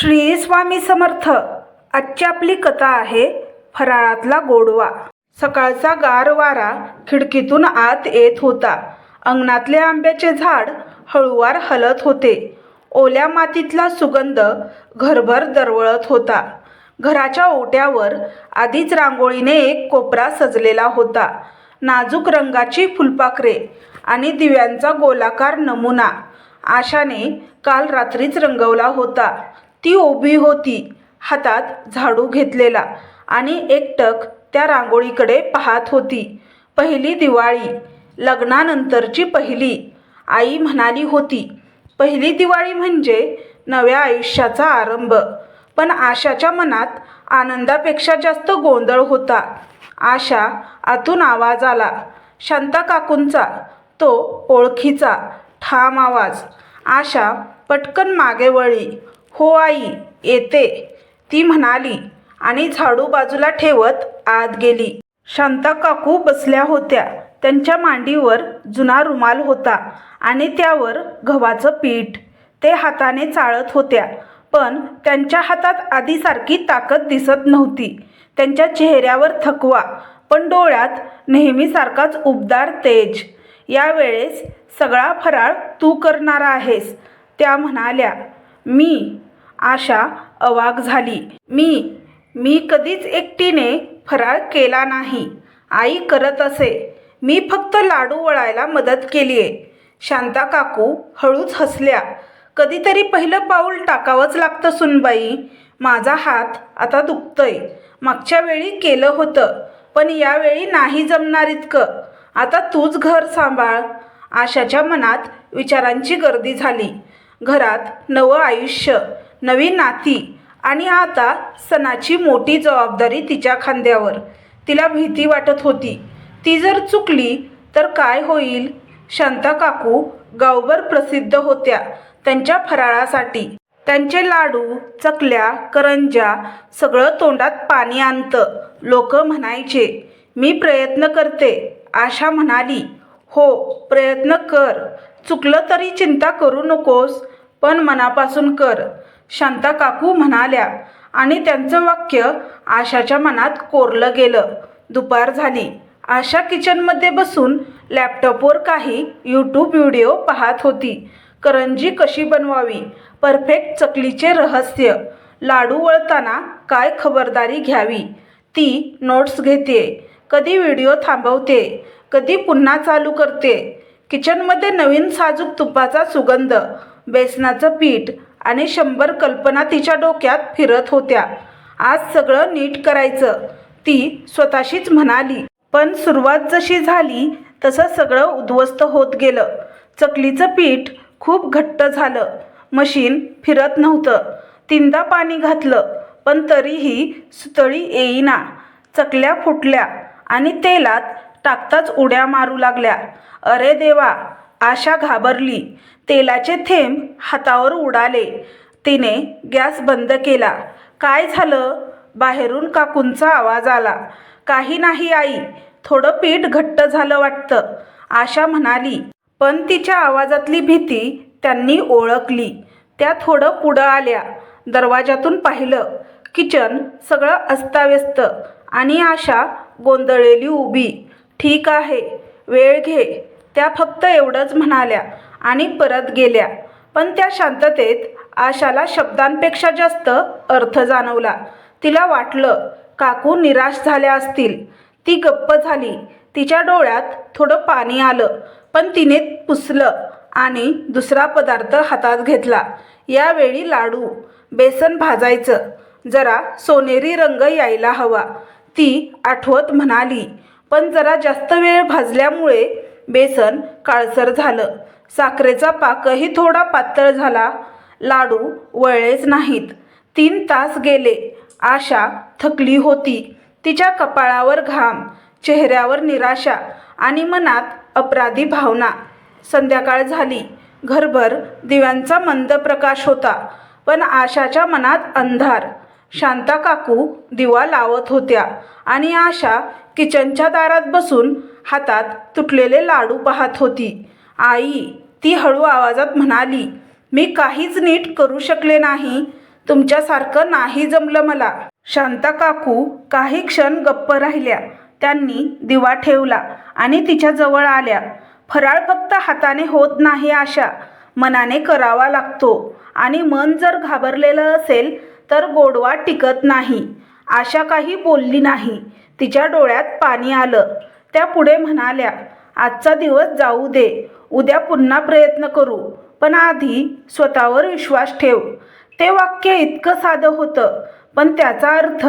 श्री स्वामी समर्थ आजची आपली कथा आहे फराळातला गोडवा. सकाळचा गार वारा खिडकीतून आत येत होता. अंगणातले आंब्याचे झाड हळूवार हलत होते. ओल्या मातीतला सुगंध घरभर दरवळत होता. घराच्या ओट्यावर आधीच रांगोळीने एक कोपरा सजलेला होता. नाजूक रंगाची फुलपाखरे आणि दिव्यांचा गोलाकार नमुना आशाने काल रात्रीच रंगवला होता. ती उभी होती हातात झाडू घेतलेला आणि एकटक त्या रांगोळीकडे पाहत होती. पहिली दिवाळी लग्नानंतरची पहिली आई म्हणाली होती. पहिली दिवाळी म्हणजे नव्या आयुष्याचा आरंभ. पण आशाच्या मनात आनंदापेक्षा जास्त गोंधळ होता. आशा आतून आवाज आला. शांता काकूंचा तो ओळखीचा ठाम आवाज. आशा पटकन मागे वळली. हो आई येते. ती म्हणाली आणि झाडू बाजूला ठेवत आत गेली. शांता काकू बसल्या होत्या. त्यांच्या मांडीवर जुना रुमाल होता आणि त्यावर गव्हाचं पीठ. ते हाताने चाळत होत्या पण त्यांच्या हातात आधीसारखी ताकद दिसत नव्हती. त्यांच्या चेहऱ्यावर थकवा पण डोळ्यात नेहमीसारखाच उबदार तेज. यावेळेस सगळा फराळ तू करणार आहेस त्या म्हणाल्या. मी आशा अवाक झाली. मी मी कधीच एकटीने फराळ केला नाही. आई करत असे. मी फक्त लाडू वळायला मदत केली आहे शांता काकू हळूच हसल्या. कधीतरी पहिलं पाऊल टाकावंच लागतं सुनबाई. माझा हात आता दुखतोय. मागच्या वेळी केलं होतं पण यावेळी नाही जमणार इतकं. आता तूच घर सांभाळ. आशाच्या मनात विचारांची गर्दी झाली. घरात नवं आयुष्य. नवी नाती आणि आता सणाची मोठी जबाबदारी तिच्या खांद्यावर. तिला भीती वाटत होती. ती जर चुकली तर काय होईल? शांता काकू गावभर प्रसिद्ध होत्या त्यांच्या फराळासाठी. त्यांचे लाडू चकल्या करंज्या सगळं तोंडात पाणी आणतं. लोक म्हणायचे मी प्रयत्न करते. आशा म्हणाली हो प्रयत्न कर. चुकलं तरी चिंता करू नकोस पण मनापासून कर. शांता काकू म्हणाल्या आणि त्यांचं वाक्य आशाच्या मनात कोरलं गेलं. दुपार झाली. आशा किचनमध्ये बसून लॅपटॉपवर काही यूट्यूब व्हिडिओ पाहत होती. करंजी कशी बनवावी? परफेक्ट चकलीचे रहस्य. लाडू वळताना काय खबरदारी घ्यावी? ती नोट्स घेते. कधी व्हिडिओ थांबवते? कधी पुन्हा चालू करते? किचनमध्ये नवीन साजूक तुपाचा सुगंध बेसनाचं पीठ आणि शंभर कल्पना तिच्या डोक्यात फिरत होत्या. आज सगळं नीट करायचं. ती स्वतःशीच म्हणाली पण सुरुवात जशी झाली तसं सगळं उद्ध्वस्त होत गेलं. चकलीचं पीठ खूप घट्ट झालं. मशीन फिरत नव्हतं. तीनदा पाणी घातलं पण तरीही सुतळी येईना. चकल्या फुटल्या आणि तेलात टाकताच उड्या मारू लागल्या. अरे देवा आशा घाबरली. तेलाचे थेंब हातावर उडाले. तिने गॅस बंद केला. काय झालं? बाहेरून काकूंचा आवाज आला. काही नाही आई. थोडं पीठ घट्ट झालं वाटतं आशा म्हणाली. पण तिच्या आवाजातली भीती त्यांनी ओळखली. त्या थोडं पुढं आल्या. दरवाजातून पाहिलं. किचन सगळं अस्ताव्यस्त आणि आशा गोंधळलेली उभी. ठीक आहे. वेळ घे. त्या फक्त एवढंच म्हणाल्या आणि परत गेल्या. पण त्या शांततेत आशाला शब्दांपेक्षा जास्त अर्थ जाणवला. तिला वाटलं काकू निराश झाल्या असतील. ती गप्प झाली. तिच्या डोळ्यात थोडं पाणी आलं पण तिने पुसलं आणि दुसरा पदार्थ हातात घेतला. यावेळी लाडू बेसन भाजायचं जरा सोनेरी रंग यायला हवा. ती आठवत म्हणाली पण जरा जास्त वेळ भाजल्यामुळे बेसन काळसर झालं. साखरेचा पाकही थोडा पातळ झाला. लाडू वळलेच नाहीत. तीन तास गेले. आशा थकली होती. तिच्या कपाळावर घाम चेहऱ्यावर निराशा आणि मनात अपराधी भावना. संध्याकाळ झाली. घरभर दिव्यांचा मंद प्रकाश होता पण आशाच्या मनात अंधार. शांता काकू दिवा लावत होत्या आणि आशा किचनच्या दारात बसून हातात तुटलेले लाडू पाहत होती. आई ती हळू आवाजात म्हणाली मी काहीच नीट करू शकले नाही. तुमच्यासारखं नाही जमलं मला. शांता काकू काही क्षण गप्प राहिल्या. त्यांनी दिवा ठेवला आणि तिच्या जवळ आल्या. फराळ फक्त हाताने होत नाही आशा. मनाने करावा लागतो आणि मन जर घाबरलेलं असेल तर गोडवा टिकत नाही. आशा काही बोलली नाही. तिच्या डोळ्यात पाणी आलं. त्या पुढे म्हणाल्या आजचा दिवस जाऊ दे. उद्या पुन्हा प्रयत्न करू. पण आधी स्वतःवर विश्वास ठेव. ते वाक्य इतकं साधं होतं पण त्याचा अर्थ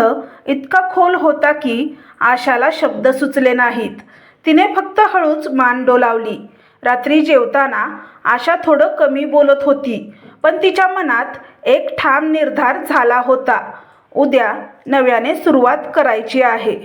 इतका खोल होता की आशाला शब्द सुचले नाहीत. तिने फक्त हळूच मान डोलावली. रात्री जेवताना आशा थोडं कमी बोलत होती पण तिच्या मनात एक ठाम निर्धार झाला होता. उद्या नव्याने सुरुवात करायची आहे.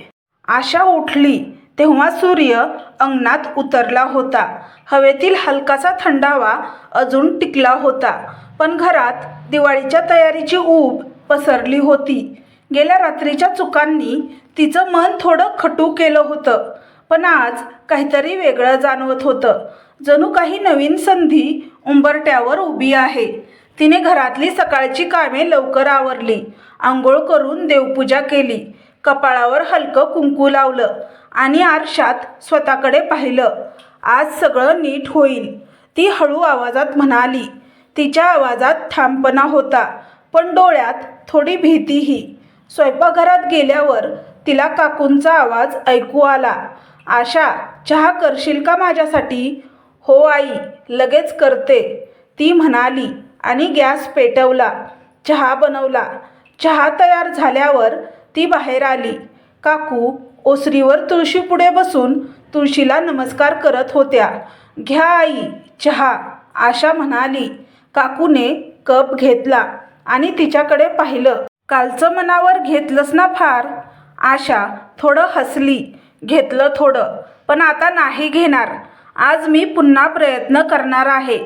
आशा उठली तेव्हा सूर्य अंगणात उतरला होता. हवेतील हलकासा थंडावा अजून टिकला होता. पण घरात दिवाळीच्या तयारीची ऊब पसरली होती. गेल्या रात्रीच्या चुकांनी तिचं मन थोडं खटू केलं होतं. पण आज काहीतरी वेगळं जाणवत होतं. जणू काही नवीन संधी उंबरट्यावर उभी आहे. तिने घरातली सकाळची कामे लवकर आवरली. आंघोळ करून देवपूजा केली. कपाळावर हलकं कुंकू लावलं. आणि आरशात स्वतःकडे पाहिलं. आज सगळं नीट होईल. ती हळू आवाजात म्हणाली. तिच्या आवाजात ठामपणा होता पण डोळ्यात थोडी भीतीही. स्वयंपाकघरात गेल्यावर तिला काकूंचा आवाज ऐकू आला. आशा चहा करशील का माझ्यासाठी? हो आई लगेच करते. ती म्हणाली आणि गॅस पेटवला. चहा बनवला. चहा तयार झाल्यावर ती बाहेर आली. काकू ओसरीवर तुळशीपुढे बसून तुळशीला नमस्कार करत होत्या. घ्या आई चहा आशा म्हणाली. काकूने कप घेतला आणि तिच्याकडे पाहिलं. कालचं मनावर घेतलंस ना फार? आशा थोडं हसली. घेतलं थोडं पण आता नाही घेणार. आज मी पुन्हा प्रयत्न करणार आहे.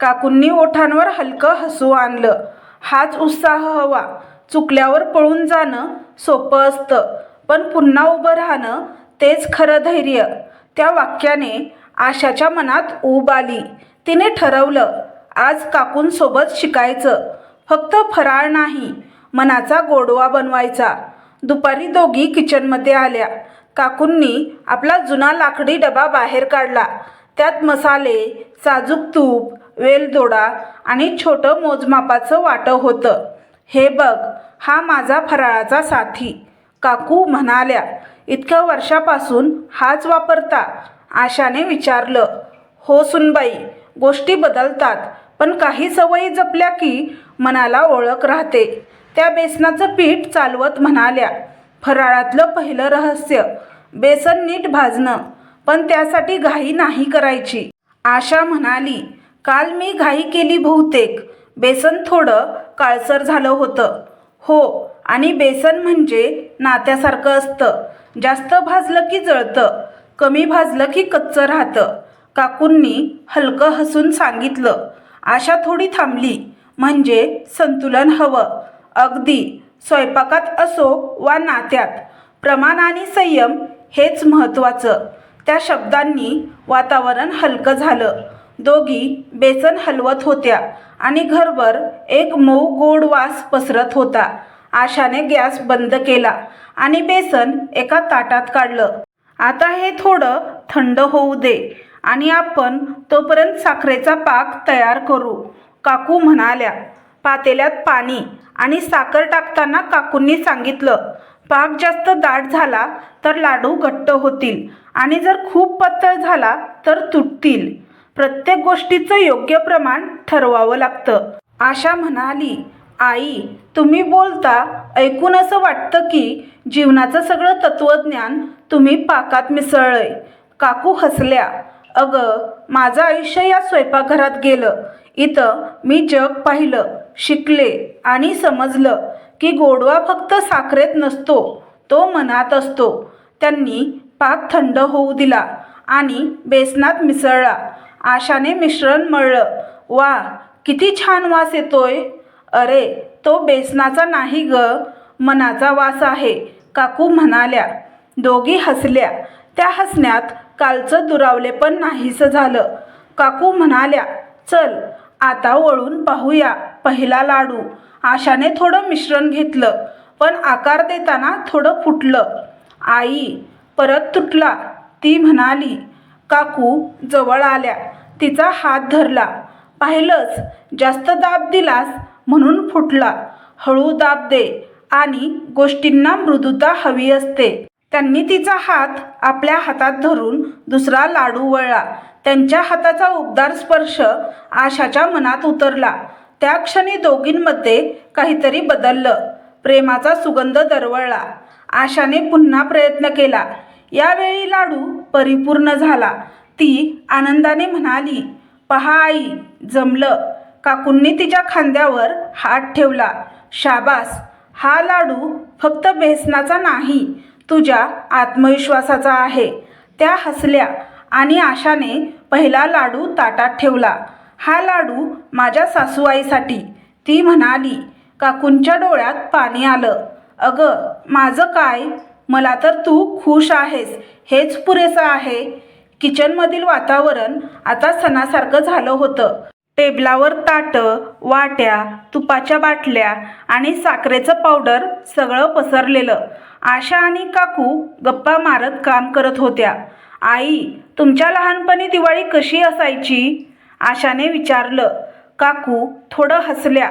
काकूंनी ओठांवर हलकं हसू आणलं. हाच उत्साह हवा. चुकल्यावर पळून जाणं सोपं असतं. पण पुन्हा उभं राहणं तेच खरं धैर्य. त्या वाक्याने आशाच्या मनात ऊब आली. तिने ठरवलं आज काकूंसोबत शिकायचं. फक्त फराळ नाही मनाचा गोडवा बनवायचा. दुपारी दोघी किचनमध्ये आल्या. काकूंनी आपला जुना लाकडी डबा बाहेर काढला. त्यात मसाले साजूक तूप वेलदोडा आणि छोटं मोजमापाचं वाटं होतं. हे बघ हा माझा फराळाचा साथी. काकू म्हणाल्या इतक्या वर्षापासून हाच वापरता आशाने विचारलं. हो सुनबाई गोष्टी बदलतात पण काही सवयी जपल्या की मनाला ओळख राहते. त्या बेसनाचं पीठ चालवत म्हणाल्या फराळातलं पहिलं रहस्य बेसन नीट भाजणं पण त्यासाठी घाई नाही करायची. आशा म्हणाली काल मी घाई केली बहुतेक बेसन थोडं काळसर झालं होतं. हो आणि बेसन म्हणजे नात्यासारखं असतं. जास्त भाजलं की जळतं कमी भाजलं की कच्चं राहतं. काकूंनी हलकं हसून सांगितलं आशा थोडी थांबली म्हणजे संतुलन हवं. अगदी स्वयंपाकात असो वा नात्यात प्रमाण आणि संयम हेच महत्त्वाचं. त्या शब्दांनी वातावरण हलकं झालं. दोघी बेसन हलवत होत्या आणि घरभर एक मऊ गोड वास पसरत होता. आशाने गॅस बंद केला आणि बेसन एका ताटात काढलं. आता हे थोडं थंड होऊ दे आणि आपण तोपर्यंत साखरेचा पाक तयार करू. काकू म्हणाल्या पातेल्यात पाणी आणि साखर टाकताना काकूंनी सांगितलं पाक जास्त दाट झाला तर लाडू घट्ट होतील आणि जर खूप पातळ झाला तर तुटतील. प्रत्येक गोष्टीचं योग्य प्रमाण ठरवावं लागतं. आशा म्हणाली आई तुम्ही बोलता ऐकून असं वाटतं की जीवनाचं सगळं तत्त्वज्ञान तुम्ही पाकात मिसळलंय. काकू हसल्या. अगं माझं आयुष्य या स्वयंपाकघरात गेलं. इथं मी जग पाहिलं शिकले आणि समजलं की गोडवा फक्त साखरेत नसतो तो मनात असतो. त्यांनी पाक थंड होऊ दिला आणि बेसनात मिसळला. आशाने मिश्रण मळलं. वा किती छान वास येतोय. अरे तो बेसनाचा नाही ग मनाचा वास आहे. काकू म्हणाल्या. दोघी हसल्या. त्या हसण्यात कालचं दुरावले पण नाहीसं झालं. काकू म्हणाल्या चल आता वळून पाहूया पहिला लाडू. आशाने थोडं मिश्रण घेतलं पण आकार देताना थोडं फुटलं. आई परत तुटला. ती म्हणाली. काकू जवळ आल्या. तिचा हात धरला. पाहिलंच जास्त दाब दिलास म्हणून फुटला. हळू दाब दे आणि गोष्टींना मृदुता हवी असते. त्यांनी तिचा हात आपल्या हातात धरून दुसरा लाडू वळला. त्यांच्या हाताचा उबदार स्पर्श आशाच्या मनात उतरला. त्या क्षणी दोघींमध्ये काहीतरी बदललं. प्रेमाचा सुगंध दरवळला. आशाने पुन्हा प्रयत्न केला. यावेळी लाडू परिपूर्ण झाला. ती आनंदाने म्हणाली पहा आई जमलं. काकूंनी तिच्या खांद्यावर हात ठेवला. शाबास हा लाडू फक्त बेसनाचा नाही तुझ्या आत्मविश्वासाचा आहे. त्या हसल्या आणि आशाने पहिला लाडू ताटात ठेवला. हा लाडू माझ्या सासूआईसाठी ती म्हणाली. काकूंच्या डोळ्यात पाणी आलं. अगं माझं काय? मला तर तू खुश आहेस हेच पुरेसं आहे. किचनमधील वातावरण आता सणासारखं झालं होतं. टेबलावर ताटं वाट्या तुपाच्या बाटल्या आणि साखरेचं पावडर सगळं पसरलेलं. आशा आणि काकू गप्पा मारत काम करत होत्या. आई तुमच्या लहानपणी दिवाळी कशी असायची? आशाने विचारलं. काकू थोडं हसल्या.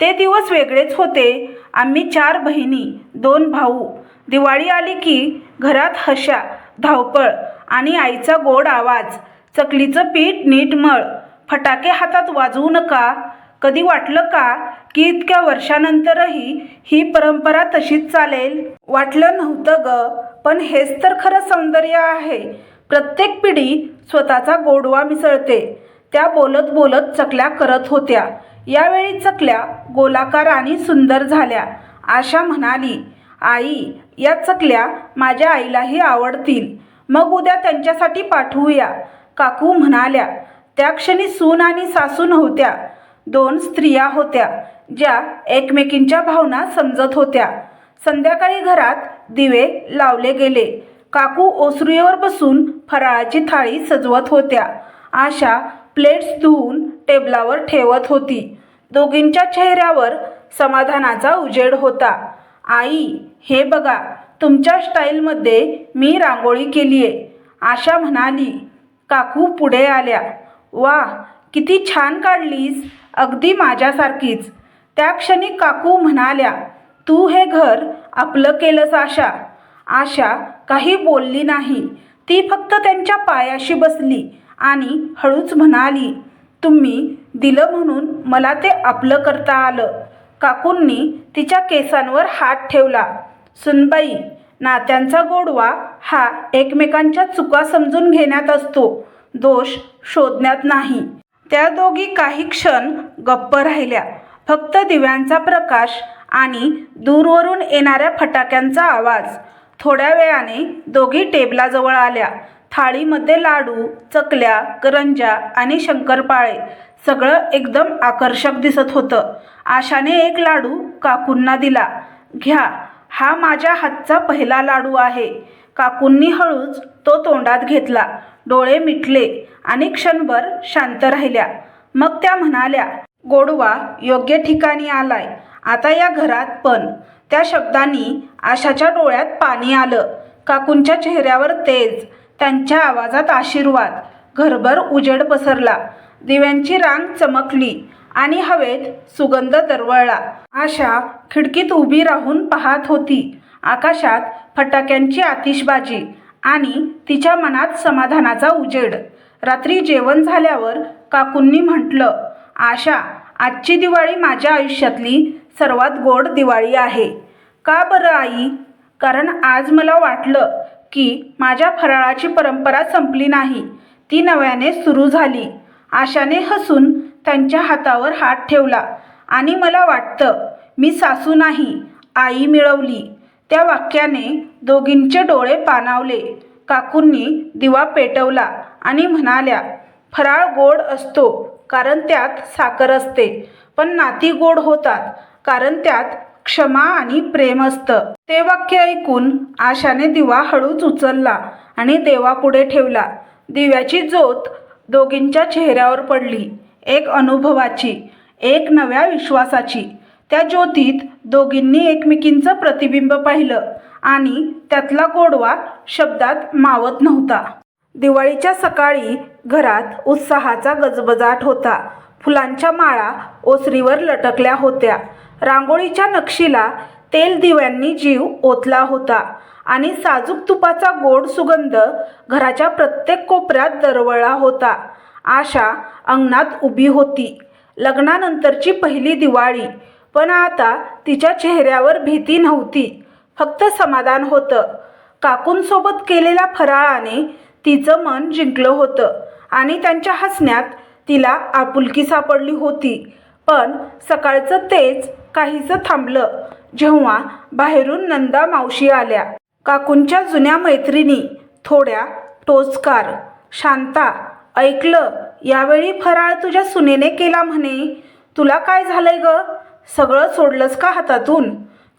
ते दिवस वेगळेच होते. आम्ही चार बहिणी दोन भाऊ. दिवाळी आली की घरात हशा धावपळ आणि आईचा गोड आवाज चकलीचं पीठ नीट मळ. फटाके हातात वाजवू नका. कधी वाटलं का की इतक्या वर्षानंतरही ही परंपरा तशीच चालेल? वाटलं नव्हतं ग पण हेच तर खरं सौंदर्य आहे. प्रत्येक पिढी स्वतःचा गोडवा मिसळते. त्या बोलत बोलत चकल्या करत होत्या. यावेळी चकल्या गोलाकार आणि सुंदर झाल्या. आशा म्हणाली आई या चकल्या माझ्या आईलाही आवडतील. मग उद्या त्यांच्यासाठी पाठवूया. काकू म्हणाल्या त्या क्षणी सून आणि सासू नव्हत्या. दोन स्त्रिया होत्या ज्या एकमेकींच्या भावना समजत होत्या. संध्याकाळी घरात दिवे लावले गेले. काकू ओसरीवर बसून फराळाची थाळी सजवत होत्या. आशा प्लेट्स धुवून टेबलावर ठेवत होती. दोघींच्या चेहऱ्यावर समाधानाचा उजेड होता. आई हे बघा तुमच्या स्टाईलमध्ये मी रांगोळी केली आहे आशा म्हणाली. काकू पुढे आल्या. वा किती छान काढलीस. अगदी माझ्यासारखीच. त्या क्षणी काकू म्हणाल्या तू हे घर आपलं केलंस आशा. आशा काही बोलली नाही. ती फक्त त्यांच्या पायाशी बसली आणि हळूच म्हणाली तुम्ही दिलं म्हणून मला ते आपलं करता आलं. काकूंनी तिच्या केसांवर हात ठेवला. सुनबाई नात्यांचा गोडवा हा एकमेकांच्या चुका समजून घेण्यात असतो. दोष शोधण्यात नाही. त्या दोघी काही क्षण गप्प राहिल्या. फक्त दिव्यांचा प्रकाश आणि दूरवरून येणाऱ्या फटाक्यांचा आवाज. थोड्या वेळाने दोघी टेबलाजवळ आल्या. थाळीमध्ये लाडू चकल्या करंजा आणि शंकरपाळे सगळं एकदम आकर्षक दिसत होतं. आशाने एक लाडू काकूंना दिला. घ्या हा माझ्या हातचा पहिला लाडू आहे. काकूंनी हळूच तो तोंडात घेतला. डोळे मिटले आणि क्षणभर शांत राहिल्या. मग त्या म्हणाल्या गोडवा योग्य ठिकाणी आलाय. आता या घरात पण. त्या शब्दांनी आशाच्या डोळ्यात पाणी आलं. काकूंच्या चेहऱ्यावर तेज त्यांच्या आवाजात आशीर्वाद. घरभर उजेड पसरला. दिव्यांची रांग चमकली आणि हवेत सुगंध दरवळला. आशा खिडकीत उभी राहून पाहत होती. आकाशात फटाक्यांची आतिषबाजी आणि तिच्या मनात समाधानाचा उजेड. रात्री जेवण झाल्यावर काकूंनी म्हटलं आशा आजची दिवाळी माझ्या आयुष्यातली सर्वात गोड दिवाळी आहे. का बरं आई? कारण आज मला वाटलं की माझ्या फराळाची परंपरा संपली नाही. ती नव्याने सुरू झाली. आशाने हसून त्यांच्या हातावर हात ठेवला आणि मला वाटतं मी सासू नाही आई मिळवली. त्या वाक्याने दोघींचे डोळे पाणावले. काकूंनी दिवा पेटवला आणि म्हणाल्या फराळ गोड असतो कारण त्यात साखर असते. पण नाती गोड होतात कारण त्यात क्षमा आणि प्रेम असतं. ते वाक्य ऐकून आशाने दिवा हळूच उचलला आणि देवापुढे ठेवला. दिव्याची ज्योत दोघींच्या चेहऱ्यावर पडली एक अनुभवाची एक नव्या विश्वासाची. त्या ज्योतीत दोघींनी एकमेकींचं प्रतिबिंब पाहिलं आणि त्यातला गोडवा शब्दात मावत नव्हता. दिवाळीच्या सकाळी घरात उत्साहाचा गजबजाट होता. फुलांच्या माळा ओसरीवर लटकल्या होत्या. रांगोळीच्या नक्षीला तेल दिव्यांनी जीव ओतला होता आणि साजूक तुपाचा गोड सुगंध घराच्या प्रत्येक कोपऱ्यात दरवळला होता. आशा अंगणात उभी होती. लग्नानंतरची पहिली दिवाळी. पण आता तिच्या चेहऱ्यावर भीती नव्हती. फक्त समाधान होतं. काकूंसोबत केलेल्या फराळाने तिचं मन जिंकलं होतं आणि त्यांच्या हसण्यात तिला आपुलकी सापडली होती. पण सकाळचं तेच काहीचं थांबलं जेव्हा बाहेरून नंदा मावशी आल्या. काकूंच्या जुन्या मैत्रिणी थोड्या टोचकार शांता ऐकलं यावेळी फराळ तुझ्या सुनेने केला म्हणे. तुला काय झालंय ग? सगळं सोडलंस का हातातून?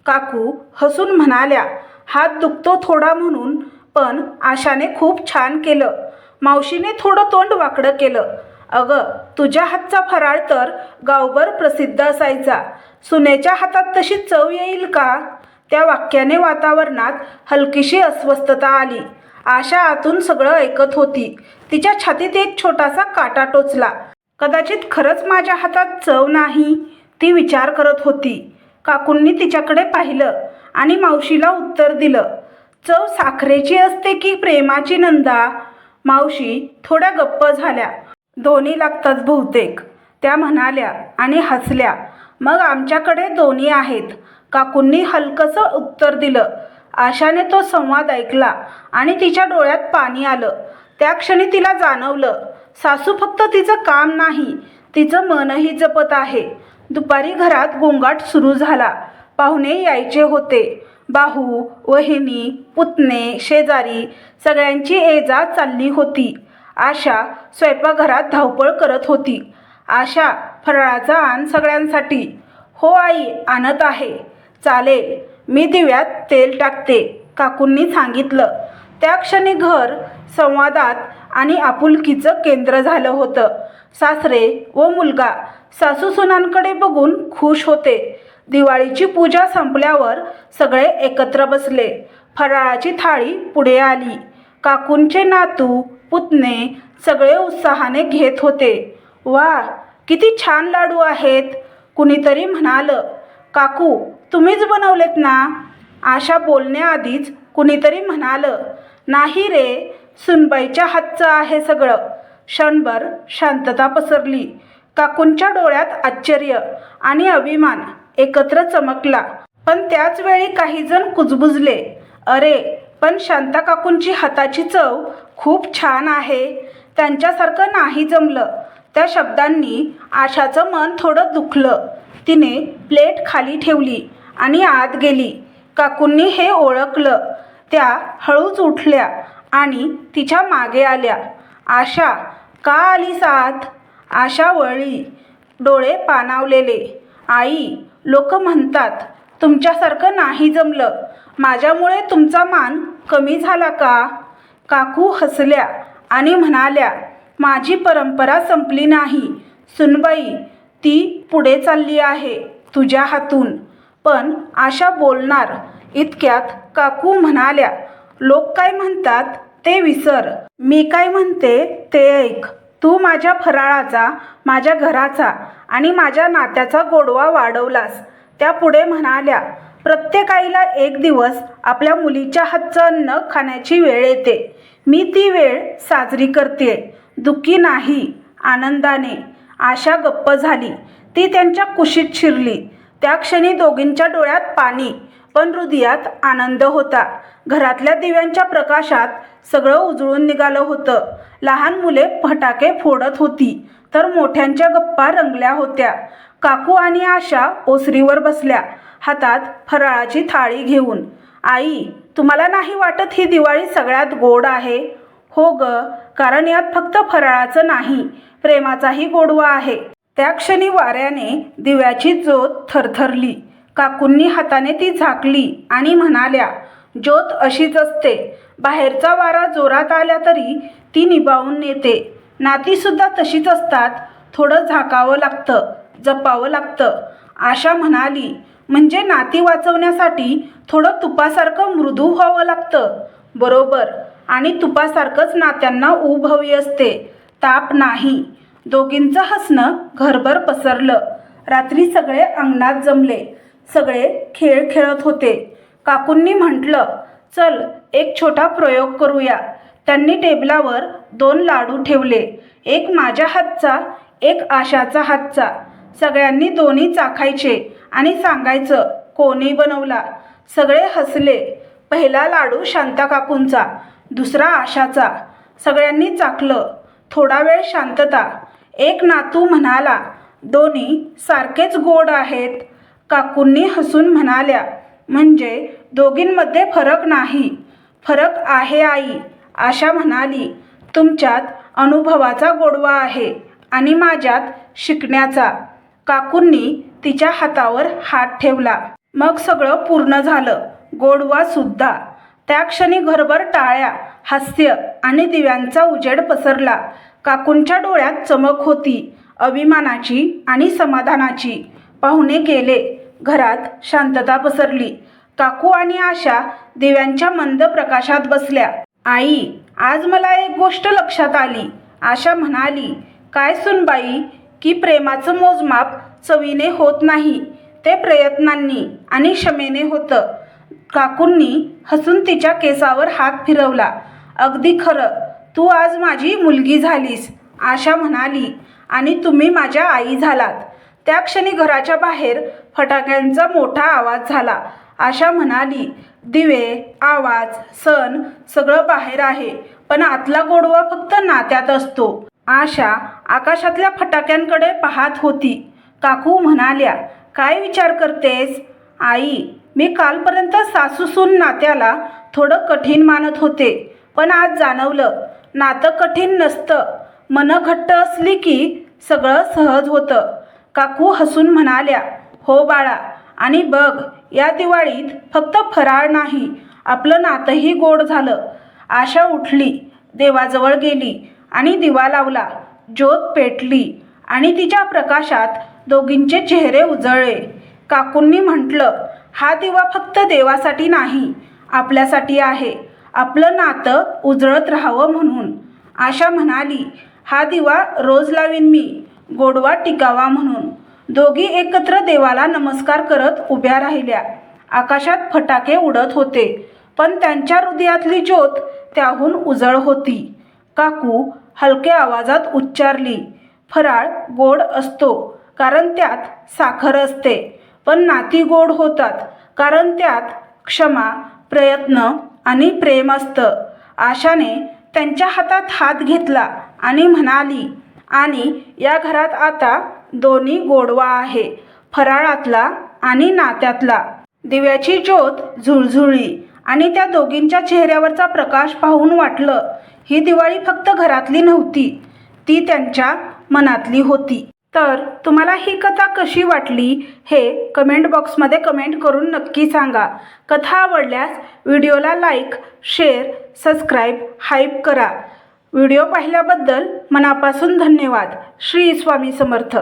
काकू हसून म्हणाल्या हात दुखतो थोडा म्हणून पण आशाने खूप छान केलं. मावशीने थोडं तोंड वाकडं केलं. अगं तुझ्या हातचा फराळ तर गावभर प्रसिद्ध असायचा. सुनेच्या हातात तशी चव येईल का? त्या वाक्याने वातावरणात हलकीशी अस्वस्थता आली. आशा आतून सगळं ऐकत होती. तिच्या छातीत एक छोटासा काटा टोचला. कदाचित खरंच माझ्या हातात चव नाही? ती विचार करत होती. काकूंनी तिच्याकडे पाहिलं आणि मावशीला उत्तर दिलं. चव साखरेची असते की प्रेमाची नंदा? मावशी थोड्या गप्प झाल्या. दोन्ही लागतात बहुतेक. त्या म्हणाल्या आणि हसल्या. मग आमच्याकडे दोन्ही आहेत. काकूंनी हलकंसं उत्तर दिलं. आशाने तो संवाद ऐकला आणि तिच्या डोळ्यात पाणी आलं. त्या क्षणी तिला जाणवलं. सासू फक्त तिचं काम नाही तिचं मनही जपत आहे. दुपारी घरात गोंगाट सुरू झाला. पाहुणे यायचे होते. बाहू वहिनी पुतणे शेजारी सगळ्यांची ये जा चालली होती. आशा स्वयंपाकघरात धावपळ करत होती. आशा फराळाचा आण सगळ्यांसाठी. हो आई आणत आहे. चालेल मी दिव्यात तेल टाकते काकूंनी सांगितलं. त्या क्षणी घर संवादात आणि आपुलकीचं केंद्र झालं होतं. सासरे व मुलगा सासू सुनांकडे बघून खुश होते. दिवाळीची पूजा संपल्यावर सगळे एकत्र बसले. फराळाची थाळी पुढे आली. काकूंचे नातू पुतणे सगळे उत्साहाने घेत होते. वा किती छान लाडू आहेत कुणीतरी म्हणालं. काकू तुम्हीच बनवलेत ना? आशा बोलण्याआधीच कुणीतरी म्हणालं. नाही रे सुनबाईच्या हातचं आहे सगळं. क्षणभर शांतता पसरली. काकूंच्या डोळ्यात आश्चर्य आणि अभिमान एकत्र चमकला. पण त्याच वेळी काही जण कुजबुजले. अरे पण शांता काकूंची हाताची चव खूप छान आहे. त्यांच्यासारखं नाही जमलं. त्या शब्दांनी आशाचं मन थोडं दुखलं. तिने प्लेट खाली ठेवली आणि आत गेली. काकूंनी हे ओळखलं. त्या हळूच उठल्या आणि तिच्यामागे आल्या. आशा का आलीस आत? आशा वळली. डोळे पाणावलेले. आई लोक म्हणतात तुमच्यासारखं नाही जमलं. माझ्यामुळे तुमचा मान कमी झाला का? काकू हसल्या आणि म्हणाल्या माझी परंपरा संपली नाही. सुनबाई ती पुढे चालली आहे तुझ्या हातून. पण आशा बोलणार. इतक्यात काकू म्हणाल्या लोक काय म्हणतात ते विसर. मी काय म्हणते ते ऐक. तू माझ्या फराळाचा माझ्या घराचा आणि माझ्या नात्याचा गोडवा वाढवलास. त्या पुढे म्हणाल्या प्रत्येक आईला एक दिवस आपल्या मुलीच्या हातचं अन्न खाण्याची वेळ येते. मी ती वेळ साजरी करते दुःखी नाही आनंदाने. आशा गप्प झाली. ती त्यांच्या कुशीत शिरली. त्या क्षणी दोघींच्या डोळ्यात पाणी पण हृदयात आनंद होता. घरातल्या दिव्यांच्या प्रकाशात सगळं उजळून निघालं होतं. लहान मुले फटाके फोडत होती तर मोठ्यांच्या गप्पा रंगल्या होत्या. काकू आणि आशा ओसरीवर बसल्या हातात फराळाची थाळी घेऊन. आई तुम्हाला नाही वाटत ही दिवाळी सगळ्यात गोड आहे? हो ग कारण यात फक्त फराळाचं नाही प्रेमाचाही गोडवा आहे. त्या क्षणी वाऱ्याने दिव्याची जोत थरथरली. काकूंनी हाताने ती झाकली आणि म्हणाल्या ज्योत अशीच असते. बाहेरचा वारा जोरात आला तरी ती निभावून नेते. नातीसुद्धा तशीच असतात. थोडं झाकावं लागतं जपावं लागतं. आशा म्हणाली म्हणजे नाती वाचवण्यासाठी थोडं तुपासारखं मृदू व्हावं लागतं. बरोबर. आणि तुपासारखंच नात्यांना ऊब हवी असते. ताप नाही. दोघींचं हसणं घरभर पसरलं. रात्री सगळे अंगणात जमले. सगळे खेळ खेळत होते. काकूंनी म्हटलं चल एक छोटा प्रयोग करूया. त्यांनी टेबलावर दोन लाडू ठेवले. एक माझ्या हातचा एक आशाचा हातचा. सगळ्यांनी दोन्ही चाखायचे आणि सांगायचं कोणी बनवला? सगळे हसले. पहिला लाडू शांता काकूंचा दुसरा आशाचा. सगळ्यांनी चाकलं थोडा वेळ शांतता. एक नातू म्हणाला दोन्ही सारखेच गोड आहेत. काकूंनी हसून म्हणाल्या म्हणजे दोघींमध्ये फरक नाही. फरक आहे आई आशा म्हणाली. तुमच्यात अनुभवाचा गोडवा आहे आणि माझ्यात शिकण्याचा. काकूंनी तिच्या हातावर हात ठेवला. मग सगळं पूर्ण झालं. गोडवा सुद्धा. त्या क्षणी घरभर टाळ्या हास्य आणि दिव्यांचा उजेड पसरला. काकूंच्या डोळ्यात चमक होती अभिमानाची आणि समाधानाची. पाहुणे गेले. घरात शांतता पसरली. काकू आणि आशा दिव्यांच्या मंद प्रकाशात बसल्या. आई आज मला एक गोष्ट लक्षात आली. आशा म्हणाली काय सुनबाई की प्रेमाचं मोजमाप चवीने होत नाही. ते प्रयत्नांनी आणि क्षमेने होतं. काकूंनी हसून तिच्या केसावर हात फिरवला. अगदी खरं तू आज माझी मुलगी झालीस आशा म्हणाली आणि तुम्ही माझ्या आई झालात. त्या क्षणी घराच्या बाहेर फटाक्यांचा मोठा आवाज झाला. आशा म्हणाली दिवे आवाज सण सगळं बाहेर आहे पण आतला गोडवा फक्त नात्यात असतो. आशा आकाशातल्या फटाक्यांकडे पाहत होती. काकू म्हणाल्या काय विचार करतेस? आई मी कालपर्यंत सासूसून नात्याला थोडं कठीण मानत होते पण आज जाणवलं नातं कठीण नसतं. मनं घट्ट असली की सगळं सहज होतं. काकू हसून म्हणाल्या हो बाळा आणि बघ या दिवाळीत फक्त फराळ नाही आपलं नातंही गोड झालं. आशा उठली देवाजवळ गेली आणि दिवा लावला ज्योत पेटली आणि तिच्या प्रकाशात दोघींचे चेहरे उजळले. काकूंनी म्हटलं हा दिवा फक्त देवासाठी नाही आपल्यासाठी आहे. आपलं नातं उजळत राहावं म्हणून. आशा म्हणाली हा दिवा रोज लावीन मी. गोडवा टिकावा म्हणून. दोघी एकत्र देवाला नमस्कार करत उभ्या राहिल्या. आकाशात फटाके उडत होते पण त्यांच्या हृदयातली ज्योत त्याहून उजळ होती. काकू हलक्या आवाजात उच्चारली फराळ गोड असतो कारण त्यात साखर असते पण नाती गोड होतात कारण त्यात क्षमा प्रयत्न आणि प्रेम असतं. आशाने त्यांच्या हातात हात घेतला आणि म्हणाली आणि या घरात आता दोन्ही गोडवा आहे. फराळातला आणि नात्यातला. दिव्याची ज्योत झुळझुळली आणि त्या दोघींच्या चेहऱ्यावरचा प्रकाश पाहून वाटलं ही दिवाळी फक्त घरातली नव्हती. ती त्यांच्या मनातली होती. तर तुम्हाला ही कथा कशी वाटली हे कमेंट बॉक्समध्ये कमेंट करून नक्की सांगा. कथा आवडल्यास व्हिडिओला लाईक शेअर सबस्क्राईब हाईप करा. व्हिडिओ पाहिल्याबद्दल मनापासून धन्यवाद. श्री स्वामी समर्थ.